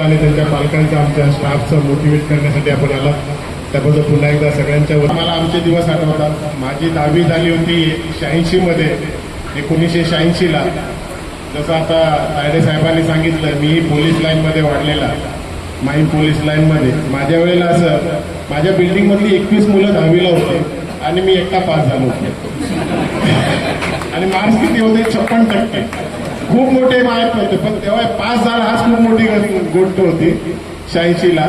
आणि त्यांच्या पालकांचं आमच्या स्टाफचं मोटिवेट करण्यासाठी आपण आला त्याबद्दल पुन्हा एकदा सगळ्यांच्या व- मला आमचे दिवस आठवतात. माझी दहावी झाली होती शहाऐंशीमध्ये एकोणीसशे शहाऐंशीला जसं आता तायडे साहेबांनी सांगितलं मी पोलीस लाईनमध्ये वाढलेला. माईन पोलीस लाईनमध्ये माझ्या वेळेला असं माझ्या बिल्डिंगमधली एकवीस मुलं दहावीला होते आणि मी एकटा पास झालो होते. आणि मार्क्स किती होते? छप्पन टक्के. खूप मोठे मार्क नव्हते पण तेव्हा पास झाला हाच खूप मोठी गोष्ट होती शहाऐंशीला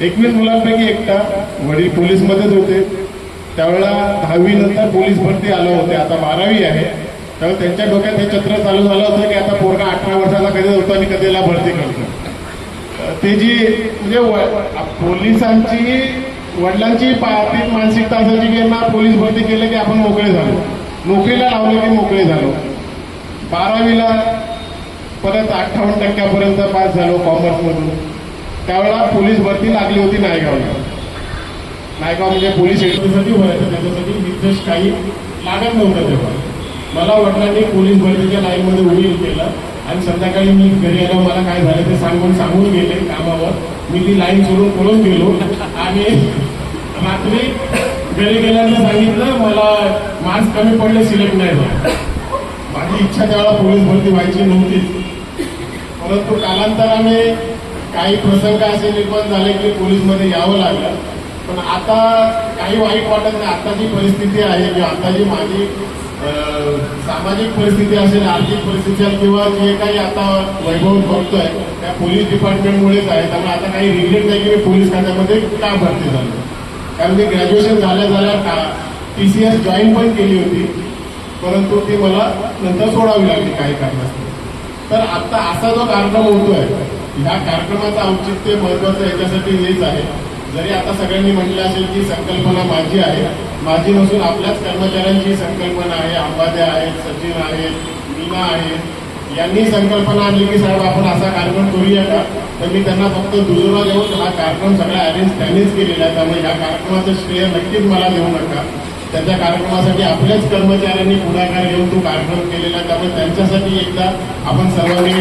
एकवीस मुलांपैकी एकटा वडील पोलीसमध्येच होते. त्यावेळेला दहावी नंतर पोलीस भरती आलं होते आता बारावी आहे. त्यावेळेला त्यांच्या डोक्यात हे चक्र चालू झालं होतं की आता पोरगा अठरा वर्षाचा कधी होतो आणि कधीला भरती करतो. ते जी म्हणजे व- पोलिसांची वडिलांची पा- ती मानसिकता असायची की यांना पोलीस भरती केलं की आपण मोकळे झालो. नोकरीला लावलं की मोकळे झालो. बारावीला परत अठ्ठावन्न टक्क्यापर्यंत पास झालो कॉमर्समधून. त्यावेळेला पोलीस भरती लागली होती नायगावला. नायगाव म्हणजे पोलीस एजन्सीसाठी व्हायचं त्याच्यासाठी निर्देश काही लागत नव्हतं तेव्हा. मला वडिलांनी पोलीस भरतीच्या लाईनमध्ये उभी केलं आणि संध्याकाळी मी घरी आलो मला काय झालं ते सांगून सांगून गेले कामावर. मी ती लाईन सोडून पळून गेलो आणि रात्री घरी गेल्यानंतर सांगितलं मला मार्क्स कमी पडले सिलेक्ट नाही झालं. माझी इच्छा त्यावेळेला पोलीस भरती व्हायची नव्हती. परंतु कालांतराने काही प्रसंग असे निर्माण झाले की पोलीसमध्ये यावं लागलं. पण आता काही वाईट वाटत नाही. आता जी परिस्थिती आहे की आता जी माझी सामाजिक परिस्थिती असेल आर्थिक परिस्थिती असेल किंवा जे काही आता वैभव बघतोय त्या पोलीस डिपार्टमेंटमुळेच आहे. त्यामुळे आता काही रिग्रेट नाही की मी पोलीस खात्यामध्ये का भरती झालो. कारण मी ग्रॅज्युएशन झाल्या झाल्या का टी सी एस जॉईन पण केली होती. परंतु ती मला नंतर सोडावी लागली काही कारणास्तव. तर आता असा जो कार्यक्रम होतोय ह्या कार्यक्रमाचं औचित्य महत्वाचं याच्यासाठी हेच आहे. जरी आता सगळ्यांनी म्हटलं असेल की संकल्पना माझी आहे माझी नसून आपल्याच कर्मचाऱ्यांची संकल्पना आहे अंबादे आहेत सचिन आहेत मीना आहेत यांनी संकल्पना आणली की साहेब आपण असा कार्यक्रम करूया का? तर मी त्यांना फक्त दुजोरा देऊन हा कार्यक्रम सगळा अरेंज त्यांनीच केलेला आहे. त्यामुळे ह्या कार्यक्रमाचं श्रेय नक्कीच मला देऊ नका. त्याच्या कार्यक्रमासाठी आपल्याच कर्मचाऱ्यांनी पुढाकार घेऊन तो कार्यक्रम केलेला आहे. त्यामुळे त्यांच्यासाठी एकदा आपण सर्वांनी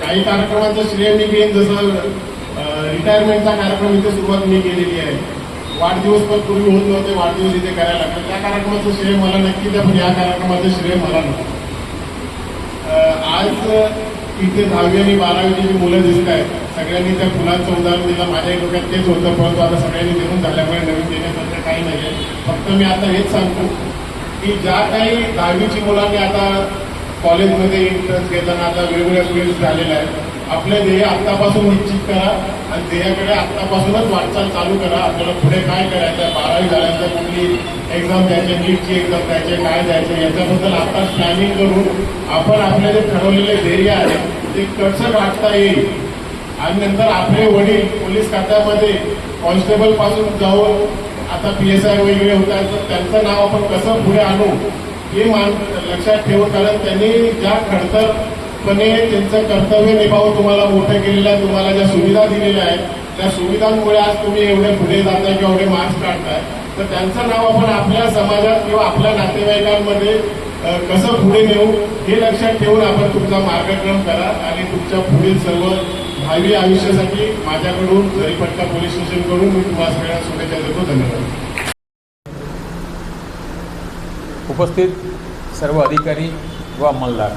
काही कार्यक्रमाचं श्रेय मी घेईन. जसं रिटायरमेंटचा कार्यक्रम इथे सुरुवात मी केलेली आहे. वाढदिवस पण पूर्वी होत नव्हते वाढदिवस इथे करायला लागले. त्या कार्यक्रमाचं श्रेय मला नक्की द्या पण या कार्यक्रमाचं श्रेय मला नको. आज इथे दहावी आणि बारावीची जी मुलं दिसत आहेत सगळ्यांनी त्या फुलांचं उदाहरण दिलं. माझ्या डोक्यात तेच होतं परंतु आता सगळ्यांनी देऊन झाल्यामुळे नवीन देण्यासारखं काही नाही आहे फक्त मी आता हेच सांगतो की ज्या काही दहावीची मुलांनी आता कॉलेजमध्ये इंटरेस्ट घेताना आता वेगवेगळ्या फील्ड झालेल्या आहेत आपले ध्येय आत्तापासून निश्चित करा आणि ध्येयाकडे आत्तापासूनच वाटचाल चालू करा. आपल्याला पुढे काय करायचं बारावी झाल्यानंतर कुठली एक्झाम द्यायची नीटची एक्झाम द्यायचे काय द्यायचे याच्याबद्दल आता प्लॅनिंग करून आपण आपले जे ठरवलेले ध्येय आहे ते कसं गाठता येईल? आणि नंतर आपले वडील पोलीस खात्यामध्ये कॉन्स्टेबलपासून जाऊन आता पी एस आय वगैरे होत आहेत तर त्यांचं नाव आपण कसं पुढे आणू? हे मान लक्षात ठेवून कारण त्यांनी ज्या खडतरपणे त्यांचं कर्तव्य निभावून तुम्हाला मोठं केलेलं आहे तुम्हाला ज्या सुविधा दिलेल्या आहेत त्या सुविधांमुळे आज तुम्ही एवढे पुढे जाताय किंवा एवढे मार्क्स काढताय. तर त्यांचं नाव आपण आपल्या समाजात किंवा आपल्या नातेवाईकांमध्ये कसं पुढे नेऊ हे लक्षात ठेवून आपण तुमचा मार्गक्रम करा आणि तुमच्या पुढील सर्व भावी आयुष्यासाठी माझ्याकडून झरीपट्टा पोलीस स्टेशनकडून मी तुम्हाला सगळ्या शुभेच्छा देतो. धन्यवाद. उपस्थित सर्व अधिकारी व अंमलदार.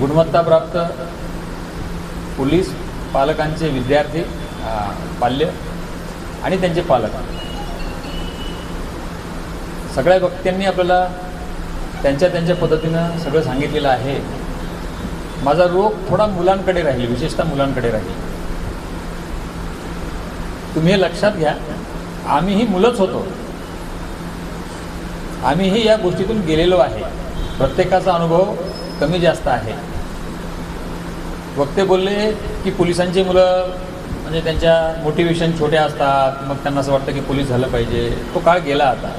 गुणवत्ताप्राप्त पोलीस पालकांचे विद्यार्थी पाल्य बाल्य आणि त्यांचे पालक. सगळ्या वक्त्यांनी आपल्याला त्यांच्या त्यांच्या पद्धतीनं सगळं सांगितलेलं आहे. माझा रोग थोडा मुलांकडे राहील विशेषतः मुलांकडे राहील. तुम्ही हे लक्षात घ्या आम्हीही मुलंच होतो. आम्हीही या गोष्टीतून गेलेलो आहे. प्रत्येकाचा अनुभव कमी जास्त आहे. वक्ते बोलले की पोलिसांची मुलं म्हणजे त्यांच्या मोटिवेशन छोट्या असतात मग त्यांना असं वाटतं की पोलीस झालं पाहिजे. तो काळ गेला आता.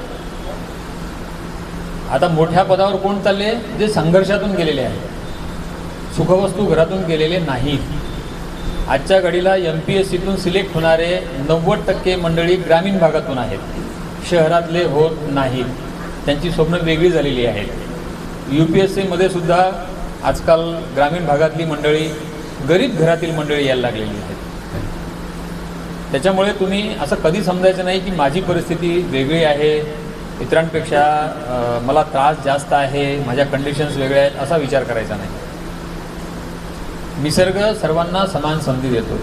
आता मोठ्या पदावर कोण चालले? जे संघर्षातून गेलेले आहेत. सुखवस्तू घरातून गेलेले नाहीत. आजच्या घडीला एम पी एस सीतून सिलेक्ट होणारे नव्वद टक्के मंडळी ग्रामीण भागातून आहेत. शहरातले होत नाहीत. त्यांची स्वप्न वेगळी झालेली आहेत. यू पी एस सीमध्ये सुद्धा आजकाल ग्रामीण भागातली मंडळी गरीब घरातील मंडळी यायला लागलेली आहेत. त्याच्यामुळे तुम्ही असं कधी समजायचं नाही की माझी परिस्थिती वेगळी आहे इतरांपेक्षा मला त्रास जास्त आहे माझ्या कंडिशन्स वेगळ्या आहेत असा विचार करायचा नाही. निसर्ग सर्वांना समान संधी देतो.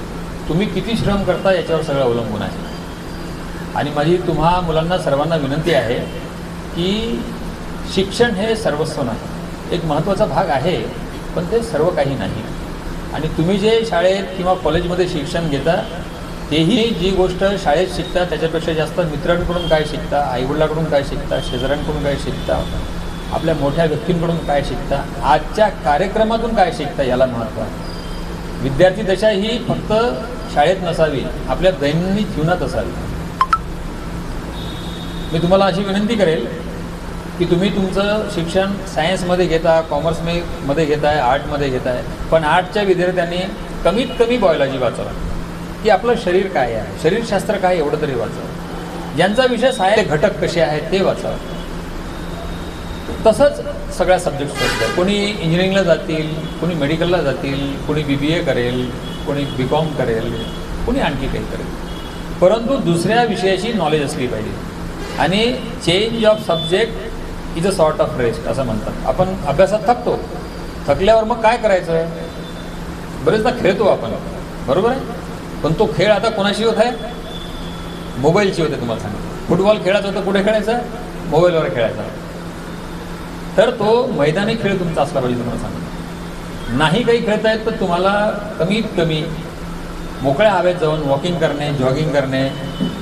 तुम्ही किती श्रम करता याच्यावर सगळं अवलंबून आहे. आणि माझी तुम्हा मुलांना सर्वांना विनंती आहे की शिक्षण हे सर्वस्व नाही. एक महत्त्वाचा भाग आहे पण ते सर्व काही नाही. आणि तुम्ही जे शाळेत किंवा कॉलेजमध्ये शिक्षण घेता तेही जी गोष्ट शाळेत शिकता त्याच्यापेक्षा जास्त मित्रांकडून काय शिकता आईवडिलाकडून काय शिकता शेजाऱ्यांकडून काय शिकता आपल्या मोठ्या व्यक्तींकडून काय शिकता आजच्या कार्यक्रमातून काय शिकता याला महत्त्व आहे. विद्यार्थी दशा ही फक्त शाळेत नसावी आपल्या दैनंदिन जीवनात असावी. मी तुम्हाला अशी विनंती करेल की तुम्ही तुमचं शिक्षण सायन्समध्ये घेता कॉमर्समध्ये घेताय आर्टमध्ये घेताय पण आर्टच्या विद्यार्थ्यांनी कमीत कमी बॉयलॉजी वाचवा. की आपलं शरीर काय आहे? शरीरशास्त्र काय एवढं तरी वाचावं ज्यांचा विषय साय घटक कसे आहेत ते वाचावं तसंच सगळ्या सब्जेक्ट्स असतात कोणी इंजिनिअरिंगला जातील कोणी मेडिकलला जातील कोणी बी बी ए करेल कोणी बी कॉम करेल कोणी आणखी काही करेल. परंतु दुसऱ्या विषयाची नॉलेज असली पाहिजे. आणि change of subject is a sort of rest असं म्हणतात. आपण अभ्यासात थकतो. थकल्यावर मग काय करायचं? बरेचदा खेळतो आपण. बरोबर आहे? पण तो खेळ आता कोणाशी होत आहे? मोबाईलची होते तुम्हाला सांग फुटबॉल खेळायचा होतं कुठे खेळायचा? मोबाईलवर खेळायचा. तर तो मैदानी खेळ तुमचा असला पाहिजे तुम्हाला सांग नाही काही खेळतायत तर तुम्हाला कमीत कमी मोकळ्या हवेत जाऊन वॉकिंग करणे जॉगिंग करणे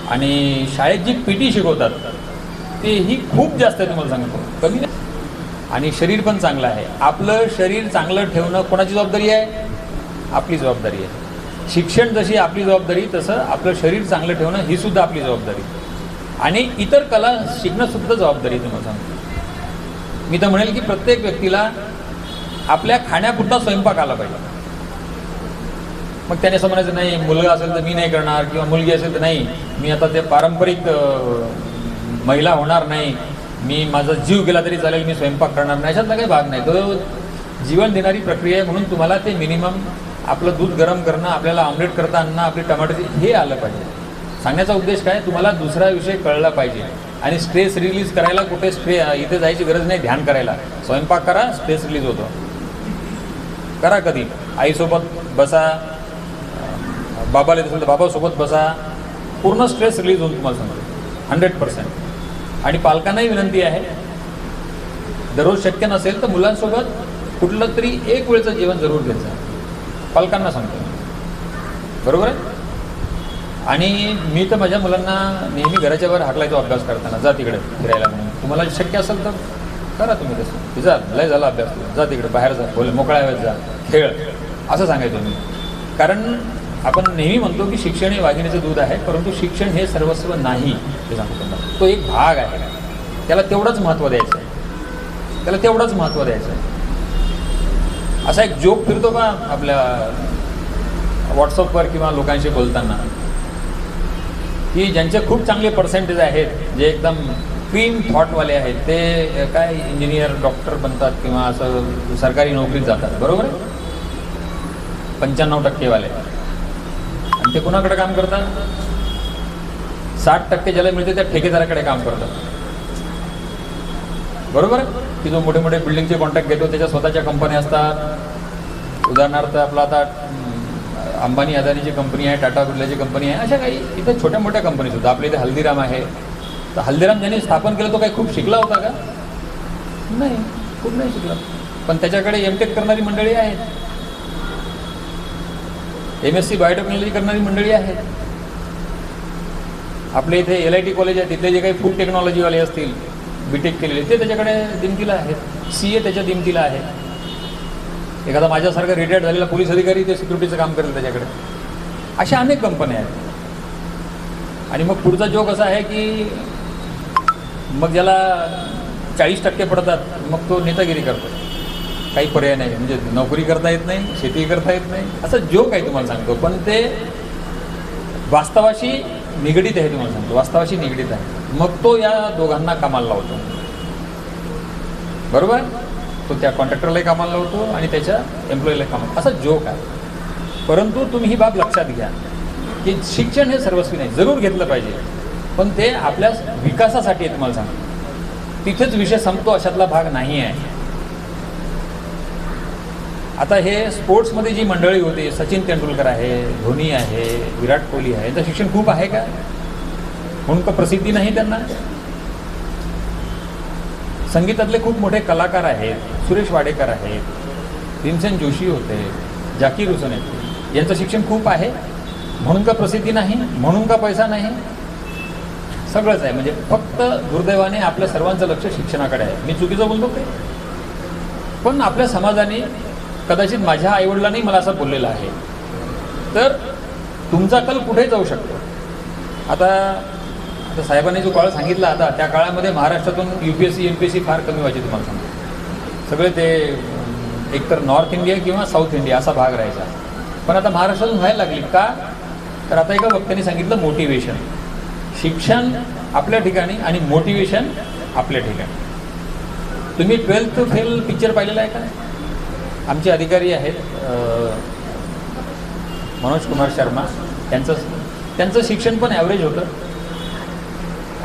आणि शाळेत जी पी टी शिकवतात ते ही खूप जास्त आहे तुम्हाला सांगतो. कमी आणि शरीर पण चांगलं आहे. आपलं शरीर चांगलं ठेवणं कोणाची जबाबदारी आहे? आपली जबाबदारी आहे. शिक्षण जशी आपली जबाबदारी तसं आपलं शरीर चांगलं ठेवणं ही सुद्धा आपली जबाबदारी. आणि इतर कला शिकणंसुद्धा जबाबदारी तुम्हाला सांगतो. मी तर म्हणेल की प्रत्येक व्यक्तीला आपल्या खाण्यापुरता स्वयंपाक आला पाहिजे. मग त्याने समजायचं नाही मुलगा असेल तर मी नाही करणार किंवा मुलगी असेल तर नाही. मी आता ते पारंपरिक महिला होणार नाही. मी माझा जीव गेला तरी चालेल मी स्वयंपाक करणार नाही. अशातला काही भाग नाही. तो जीवन देणारी प्रक्रिया आहे म्हणून तुम्हाला ते मिनिमम आपलं दूध गरम करणं आपल्याला ऑमलेट करता आणणं आपली टमाटोची हे आलं पाहिजे. सांगण्याचा उद्देश काय? तुम्हाला दुसरा विषय कळला पाहिजे. आणि स्ट्रेस रिलीज करायला कुठे स्ट्रे इथे जायची गरज नाही ध्यान करायला. स्वयंपाक करा स्ट्रेस रिलीज होतो. करा कधी. आईसोबत बसा. बाबाला येत असेल तर बाबासोबत बसा. पूर्ण स्ट्रेस रिलीज होऊन तुम्हाला सांगतो. हंड्रेड पर्सेंट आणि पालकांनाही विनंती आहे दररोज शक्य नसेल तर मुलांसोबत कुठलं तरी एक वेळचं जेवण जरूर घ्यायचं. पालकांना सांगतो. बरोबर आहे? आणि मी तर माझ्या मुलांना नेहमी घराच्या बाहेर हाकलायचो अभ्यास करताना जा तिकडे फिरायला म्हणून. तुम्हाला शक्य असेल तर करा तुम्ही तसं. की जा लय झाला अभ्यास जा तिकडे बाहेर जा. बोल मोकळ्या वेळेस जा. खेळ. असं सांगायचो मी. कारण आपण नेहमी म्हणतो की शिक्षण हे वाघिणीचं दूध आहे परंतु शिक्षण हे सर्वस्व नाही ते सांगतो तुम्हाला. तो एक भाग आहे. त्याला तेवढंच महत्त्व द्यायचं आहे. त्याला तेवढंच महत्त्व द्यायचं आहे. असा एक जोक फिरतो का आपल्या व्हॉट्सअपवर किंवा लोकांशी बोलताना? की ज्यांचे खूप चांगले पर्सेंटेज आहेत जे एकदम क्लीन थॉटवाले आहेत ते काय इंजिनियर डॉक्टर बनतात किंवा असं सरकारी नोकरीत जातात बरोबर आहे? पंच्याण्णव टक्केवाले. आणि ते कुणाकडे काम करतात? साठ टक्के ज्याला मिळते त्या ठेकेदाराकडे काम करतात. बरोबर की जो मोठे मोठे बिल्डिंगचे कॉन्ट्रॅक्ट घेतो त्याच्या स्वतःच्या कंपन्या असतात. उदाहरणार्थ आपला आता अंबानी अदानीची कंपनी आहे टाटा बिर्लाची कंपनी आहे अशा काही इथे छोट्या मोठ्या कंपनीज होत्या आपल्या इथे हल्दीराम आहे. तर हल्दीराम ज्यांनी स्थापन केलं तो काही खूप शिकला होता का? नाही खूप नाही शिकला. पण त्याच्याकडे एम टेक करणारी मंडळी आहेत. एम एस सी बायोटेक्नॉलॉजी करणारी मंडळी आहेत. आपल्या इथे एल आय टी कॉलेज आहे तिथले जे काही फूड टेक्नॉलॉजीवाले असतील बी टेक केलेले ते त्याच्याकडे दिमतीला आहेत. सी ए त्याच्या दिमतीला आहे. एखादा माझ्यासारखा रिटायर्ड झालेला पोलीस अधिकारी ते सिक्युरिटीचं काम करेल त्याच्याकडे. अशा अनेक कंपन्या आहेत. आणि मग पुढचा जोक असा आहे की मग ज्याला चाळीस टक्के पडतात मग तो नेतागिरी करतो काही पर्याय नाही. म्हणजे नोकरी करता येत नाही शेती करता येत नाही. असा जोक आहे तुम्हाला सांगतो. पण ते वास्तवाशी निगडीत आहे तुम्हाला सांगतो. वास्तवाशी निगडीत आहे. मग तो या दोघांना कामाला लावतो. बरोबर? तो त्या कॉन्ट्रॅक्टरलाही कामाला लावतो आणि त्याच्या एम्प्लॉईला कामाला असा जोक आहे. परंतु तुम्ही ही बाब लक्षात घ्या की शिक्षण हे सर्वस्वी नाही. जरूर घेतलं पाहिजे. पण ते आपल्या विकासासाठी आहे तुम्हाला सांगतो. तिथेच विषय संपतो अशातला भाग नाही आहे आता हे स्पोर्ट्समध्ये जी मंडळी होती सचिन तेंडुलकर आहे धोनी आहे विराट कोहली आहे तर शिक्षण खूप आहे का? म्हणून का प्रसिद्धी नाही त्यांना? संगीतातले खूप मोठे कलाकार आहेत सुरेश वाडेकर आहेत भीमसेन जोशी होते जाकीर हुसेन आहेत. यांचं शिक्षण खूप आहे? म्हणून का प्रसिद्धी नाही? म्हणून का पैसा नाही? सगळंच आहे. म्हणजे फक्त दुर्दैवाने आपल्या सर्वांचं लक्ष शिक्षणाकडे आहे. मी चुकीचं बोलतो ते पण आपल्या समाजाने कदाचित माझ्या आईवडिलांनी मला असं बोललेलं आहे. तर तुमचा कल कुठे जाऊ शकतो? आता आता साहेबांनी जो काळ सांगितला आता त्या काळामध्ये महाराष्ट्रातून U P S C M P S C फार कमी व्हायची तुम्हाला सांगतो. सगळे ते एकतर नॉर्थ इंडिया किंवा साऊथ इंडिया असा भाग राहायचा. पण आता महाराष्ट्रातून व्हायला लागली का? तर आता एका वक्त्याने सांगितलं मोटिवेशन शिक्षण आपल्या ठिकाणी आणि मोटिवेशन आपल्या ठिकाणी. तुम्ही ट्वेल्थ फेल पिक्चर पाहिलेला आहे का? आमचे अधिकारी आहेत मनोज कुमार शर्मा. त्यांचं त्यांचं शिक्षण पण ॲव्हरेज होतं.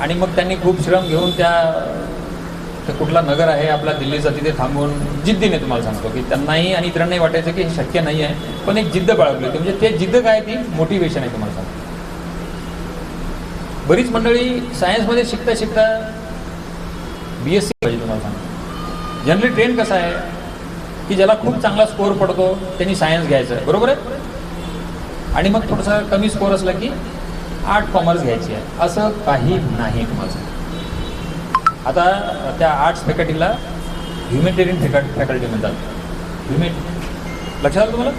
आणि मग त्यांनी खूप श्रम घेऊन त्या ते कुठला नगर आहे आपला दिल्लीचा तिथे थांबून जिद्दीने तुम्हाला सांगतो की त्यांनाही आणि इतरांनाही वाटायचं की हे शक्य नाही आहे पण एक जिद्द बाळगली होती. म्हणजे ते जिद्द काय ती? मोटिवेशन आहे तुम्हाला सांगतो. बरीच मंडळी सायन्समध्ये शिकता शिकता बी एस सी पाहिजे तुम्हाला सांगतो. जनरली ट्रेंड कसा आहे? की ज्याला खूप चांगला स्कोअर पडतो त्यांनी सायन्स घ्यायचं. आहे बरोबर आहे? आणि मग थोडासा कमी स्कोअर असला की आर्ट कॉमर्स घ्यायची आहे. असं काही नाही तुम्हाला. आता त्या आर्ट्स फॅकल्टीला ह्युमॅनिटेरियन फॅक फॅकल्टी म्हणतात. ह्युमॅ लक्षात आलं तुम्हाला?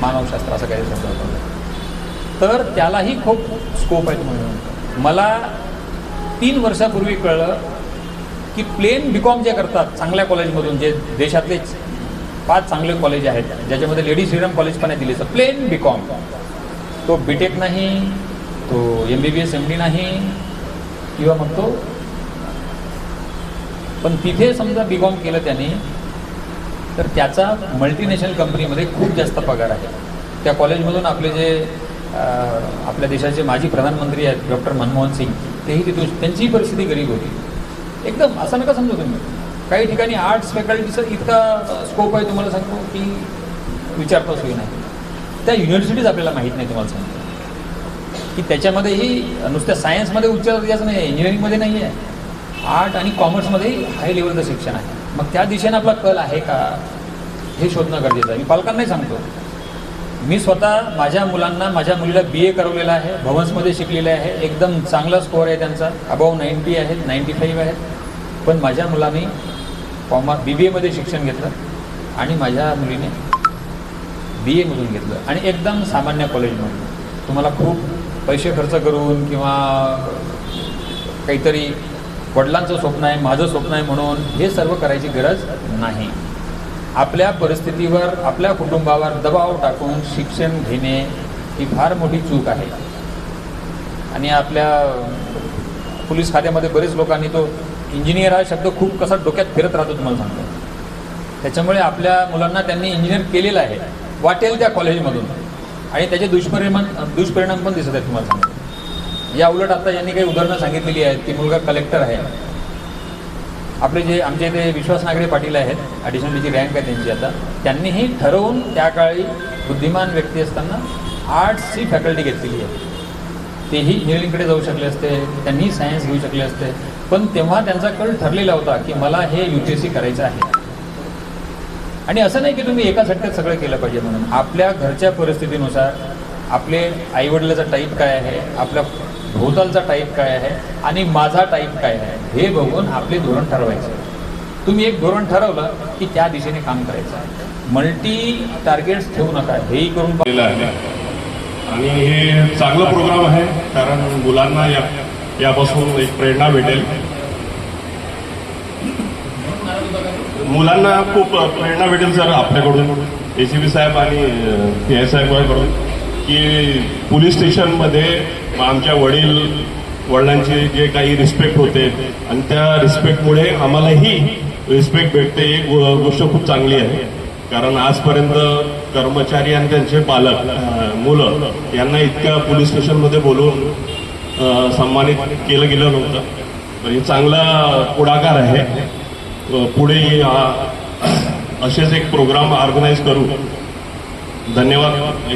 मानवशास्त्र असं काही शब्द तर त्यालाही खूप स्कोप आहे तुम्हाला. मला तीन वर्षापूर्वी कळलं की प्लेन बी कॉम जे करतात चांगल्या कॉलेजमधून जे देशातले पाच चांगले कॉलेज आहेत ज्याच्यामध्ये लेडी श्रीराम कॉलेज पण आहे दिल्लीचं. प्लेन बी कॉम तो बी टेक नाही तो M B B S M D नाही किंवा मग तो पण तिथे समजा बी कॉम केलं त्याने तर त्याचा मल्टीनॅशनल कंपनीमध्ये खूप जास्त पगार आहे. त्या कॉलेजमधून आपले जे आपल्या देशाचे माजी प्रधानमंत्री आहेत डॉक्टर मनमोहन सिंग तेही तिथून त्यांचीही परिस्थिती गरीब होती. एकदम असं नका समजू तुम्ही. काही ठिकाणी आर्ट्स फॅकल्टीचं इतका स्कोप आहे तुम्हाला सांगतो की विचारपास होई नाही. त्या युनिव्हर्सिटीज आपल्याला माहीत नाही तुम्हाला सांगतो. की त्याच्यामध्येही नुसत्या सायन्समध्ये उच्च दर्जाचं नाही आहे इंजिनिअरिंगमध्ये नाही आहे आर्ट आणि कॉमर्समध्येही हाय लेवलचं शिक्षण आहे. मग त्या दिशेने आपला कल आहे का हे शोधणं गरजेचं आहे. मी पालकांनाही सांगतो. मी स्वतः माझ्या मुलांना माझ्या मुलीला बी ए करवलेलं आहे भवन्समध्ये शिकलेले आहे. एकदम चांगला स्कोअर आहे त्यांचा. अबाव नाईंटी आहेत नाईंटी फाईव्ह आहेत पण माझ्या मुलांनी कॉमर्स बी बी एमध्ये शिक्षण घेतलं आणि माझ्या मुलीने बी एमधून घेतलं. आणि एकदम सामान्य कॉलेजमधून तुम्हाला खूप पैसे खर्च करून किंवा काहीतरी वडिलांचं स्वप्न आहे माझं स्वप्न आहे म्हणून हे सर्व करायची गरज नाही. आपल्या परिस्थितीवर आपल्या कुटुंबावर दबाव टाकून शिक्षण घेणे ही फार मोठी चूक आहे. आणि आपल्या पोलीस खात्यामध्ये बरेच लोकांनी तो इंजिनियर हा शब्द खूप कसा डोक्यात फिरत राहतो तुम्हाला सांगतो. त्याच्यामुळे आपल्या मुलांना त्यांनी इंजिनियर केलेलं आहे. वाटेल त्या कॉलेजमधून. आणि त्याचे दुष्परिणाम दुष्परिणाम पण दिसत आहेत तुम्हाला सांगतो. या उलट आता यांनी काही उदाहरणं सांगितलेली आहेत की मुलगा कलेक्टर आहे. आपले जे आमचे ते विश्वास नागरे पाटील आहेत ॲडिशनलची रँक आहे त्यांची आता त्यांनीही ठरवून त्या काळी बुद्धिमान व्यक्ती असताना आर्ट्सची फॅकल्टी घेतलेली आहे. तेही इंजिनिअरिंगकडे जाऊ शकले असते त्यांनी सायन्स घेऊ शकले असते. पण तेव्हा त्यांचा कल ठरलेला होता की मला हे यू सी करायचं आहे. आणि असं नाही की तुम्ही एका झटक्यात सगळं केलं पाहिजे म्हणून. आपल्या घरच्या परिस्थितीनुसार आपले आईवडिलाचा टाईप काय आहे आपल्या भोवतालचा टाईप काय आहे आणि माझा टाईप काय आहे हे बघून आपले धोरण ठरवायचं. तुम्ही एक धोरण ठरवलं की त्या दिशेने काम करायचं. मल्टी टार्गेट्स ठेवू नका हेही करून आहे. आणि हे चांगलं प्रोग्राम आहे कारण मुलांना या यापासून एक प्रेरणा भेटेल. मुलांना खूप प्रेरणा भेटेल सर आपल्याकडून. ए सी बी साहेब आणि पी आय साहेबांकडून की पोलीस स्टेशनमध्ये आमच्या वडील वडिलांचे जे काही रिस्पेक्ट होते आणि त्या रिस्पेक्टमुळे आम्हालाही रिस्पेक्ट भेटते. एक गो- गोष्ट खूप चांगली आहे. कारण आजपर्यंत कर्मचारी आणि त्यांचे पालक मुलं यांना इतक्या पोलीस स्टेशनमध्ये बोलवून सन्मानित केलं गेलं नव्हतं. तर हे चांगला पुढाकार आहे. पुढे असेच एक प्रोग्राम ऑर्गनाईज करू. धन्यवाद.